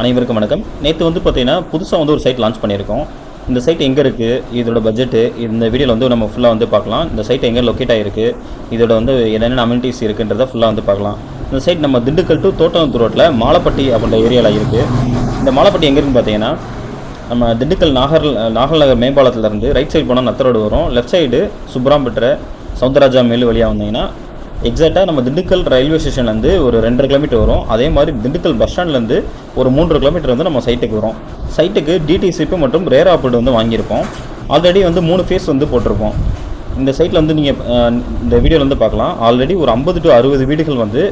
அனைவருக்கும் வணக்கம். நேற்று வந்து பார்த்தீங்கன்னா புதுசாக வந்து ஒரு சைட் லான்ச் பண்ணியிருக்கோம். இந்த சைட் எங்கே இருக்குது இதோட பட்ஜெட்டு இந்த வீடியோவில் வந்து நம்ம ஃபுல்லாக வந்து பார்க்கலாம். இந்த சைட் எங்கே லொக்கேட் ஆகிருக்கு இதோட வந்து என்னென்ன அம்யூனிட்டிஸ் இருக்குன்றதை ஃபுல்லாக வந்து பார்க்கலாம். இந்த சைட் நம்ம திண்டுக்கல் டு தோட்டம் ரோட்டில் மாலப்பட்டி அப்படின்ற ஏரியாவில் இருக்குது இந்த மாலப்பட்டி எங்கே இருக்குன்னு பார்த்தீங்கன்னா நம்ம திண்டுக்கல் நாகர் நாகல் நகர் மேம்பாலத்துலேருந்து ரைட் சைடு போனால் நத்த ரோடு வரும். லெஃப்ட் சைடு சுப்ராம்பெட்டரை சவுந்தரராஜா மேலு வழியாக வந்தீங்கன்னா எக்ஸாக்டாக நம்ம திண்டுக்கல் ரயில்வே ஸ்டேஷன்லேருந்து ஒரு ரெண்டரை கிலோமீட்டர் வரும். அதே மாதிரி திண்டுக்கல் பஸ் ஸ்டாண்ட்லேருந்து ஒரு மூன்று கிலோமீட்டர் வந்து நம்ம சைட்டுக்கு வரும். சைட்டுக்கு டிடிசிபி மற்றும் ரேர் ஆப்பிள் வந்து வாங்கியிருப்போம். ஆல்ரெடி வந்து மூணு ஃபேஸ் வந்து போட்டிருப்போம். இந்த சைட்டில் வந்து நீங்கள் இந்த வீடியோவில் வந்து பார்க்கலாம். ஆல்ரெடி ஒரு ஐம்பது டு அறுபது வீடுகள் வந்து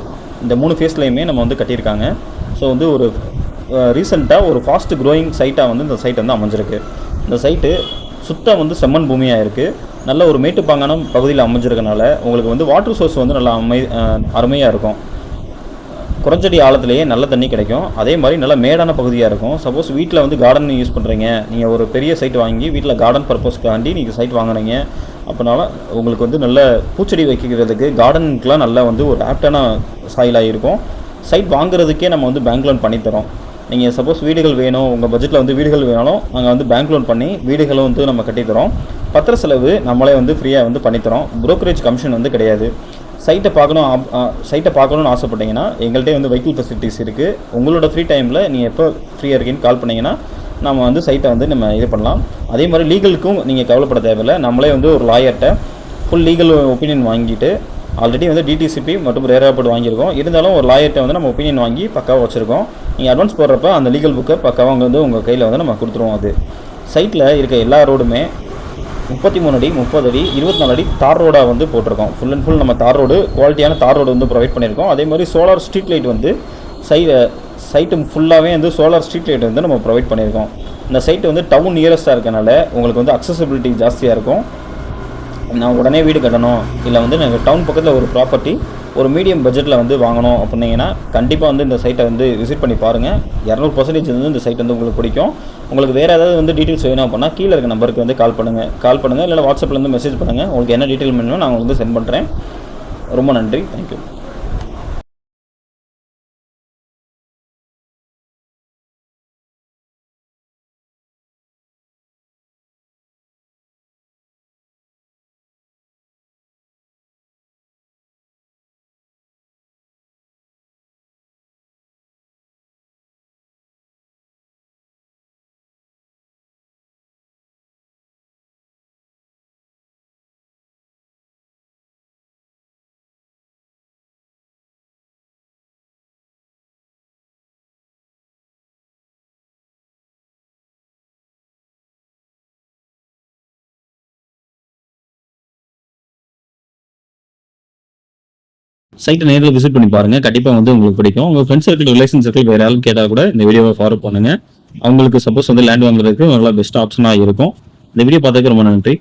இந்த மூணு ஃபேஸ்லேயுமே நம்ம வந்து கட்டியிருக்காங்க. ஸோ வந்து ஒரு ரீசெண்டாக ஒரு ஃபாஸ்ட் க்ரோயிங் சைட்டாக வந்து இந்த சைட் வந்து அமைஞ்சிருக்கு. இந்த சைட்டு சுத்தம் வந்து செம்மண் பூமியாக இருக்குது நல்ல ஒரு மேட்டுப்பாங்கான பகுதியில் அமைஞ்சிருக்கனால உங்களுக்கு வந்து வாட்டர் சோர்ஸ் வந்து நல்லா அமை அருமையாக இருக்கும். குறைஞ்சடி ஆழத்துலேயே நல்ல தண்ணி கிடைக்கும். அதே மாதிரி நல்ல மேடான பகுதியாக இருக்கும். சப்போஸ் வீட்டில் வந்து கார்டன் யூஸ் பண்ணுறீங்க நீங்கள் ஒரு பெரிய சைட் வாங்கி வீட்டில் கார்டன் பர்பஸ்க்காண்டி நீங்கள் சைட் வாங்குறீங்க. அப்போனால உங்களுக்கு வந்து நல்ல பூச்செடி வைக்கிறதுக்கு கார்டனுக்குலாம் நல்ல வந்து ஒரு ஆப்டான சாயிலாக இருக்கும் சைட் வாங்குறதுக்கே நம்ம வந்து பேங்க் லோன் பண்ணித்தரோம். நீங்கள் சப்போஸ் வீடுகள் வேணும் உங்கள் பட்ஜெட்டில் வந்து வீடுகள் வேணாலும் நாங்கள் வந்து பேங்க் லோன் பண்ணி வீடுகளும் வந்து நம்ம கட்டித்தரோம். பத்திர செலவு நம்மளே வந்து ஃப்ரீயாக வந்து பண்ணித்தரோம். ப்ரோக்கரேஜ் கமிஷன் வந்து கிடையாது. சைட்டை பார்க்கணும் ஆப்- சைட்டை பார்க்கணும்னு ஆசைப்பட்டீங்கன்னா எங்கள்கிட்ட வந்து வெஹிக்கிள் ஃபெசிலிட்டிஸ் இருக்குது உங்களோட ஃப்ரீ டைமில் நீங்கள் எப்போ ஃப்ரீயாக இருக்கீங்கன்னு கால் பண்ணிங்கன்னா நம்ம வந்து சைட்டை வந்து நம்ம இது பண்ணலாம். அதே மாதிரி லீகலுக்கும் நீங்கள் கவலைப்பட தேவையில்லை. நம்மளே வந்து ஒரு லாயர்கிட்ட ஃபுல் லீகல் ஒப்பீனியன் வாங்கிட்டு ஆல்ரெடி வந்து டிடிசிபி மற்றும் ரேர் ஆப்போர்ட் வாங்கியிருக்கோம். இருந்தாலும் ஒரு லாயர்கிட்ட வந்து நம்ம ஒப்பீனியன் வாங்கி பக்காவாக வச்சுருக்கோம். நீங்கள் அட்வான்ஸ் போடுறப்ப அந்த லீகல் புக்கை பக்காவாக அங்கே வந்து உங்கள் கையில் வந்து நம்ம கொடுத்துருவோம் அது. சைட்டில் இருக்க எல்லா ரோடுமே முப்பத்தி மூணு அடி முப்பது அடி இருபத்தி நாலு அடி தார் ரோடாக வந்து போட்டிருக்கோம். ஃபுல் அண்ட் ஃபுல் நம்ம தார் ரோடு குவாலிட்டியான தார் ரோடு வந்து ப்ரொவைட் பண்ணியிருக்கோம். அதே மாதிரி சோலார் ஸ்ட்ரீட் லைட் வந்து சை சைட்டு ஃபுல்லாகவே வந்து சோலார் ஸ்ட்ரீட் லைட் வந்து நம்ம ப்ரொவைட் பண்ணியிருக்கோம். இந்த சைட்டு வந்து டவுன் நியரஸ்ட்டாக இருக்கனால உங்களுக்கு வந்து அக்சசபிலிட்டி ஜாஸ்தியாக இருக்கும். நான் உடனே வீடு கட்டணும் இல்லை வந்து நாங்கள் டவுன் பக்கத்தில் ஒரு ப்ராப்பர்ட்டி ஒரு மீடியம் பட்ஜெட்டில் வந்து வாங்கணும் அப்படின்னீங்கன்னா கண்டிப்பாக வந்து இந்த சைட்டை வந்து விசிட் பண்ணி பாருங்கள் இரநூறு பர்சன்டேஜ் வந்து இந்த சைட் வந்து உங்களுக்கு பிடிக்கும். உங்களுக்கு வேறு ஏதாவது வந்து டீட்டெயில்ஸ் வேணும் அப்படின்னா கீழே இருக்க நம்பருக்கு வந்து கால் பண்ணுங்கள் கால் பண்ணுங்கள் இல்லை வாட்ஸ்அப்பில் வந்து மெசேஜ் பண்ணுங்கள் உங்களுக்கு என்ன டீட்டெயில் வேணுமோ நான் உங்களுக்கு வந்து சென்ட் பண்ணுறேன் ரொம்ப நன்றி. தேங்க்யூ சைட்டை நேரில் விசிட் பண்ணி பாருங்கள் கண்டிப்பாக வந்து உங்களுக்கு பிடிக்கும். உங்கள் ஃப்ரெண்ட்ஸ் சர்க்கிள் ரிலேஷன் சர்க்கிள் வேறு யாரும் கேட்டால் கூட இந்த வீடியோவை ஃபாலோ பண்ணுங்கள் அவங்களுக்கு சப்போஸ் வந்து லேண்ட் வாங்குறதுக்கு நல்லா பெஸ்ட் ஆப்ஷனாக இருக்கும். இந்த வீடியோ பார்த்ததுக்கு ரொம்ப நன்றி.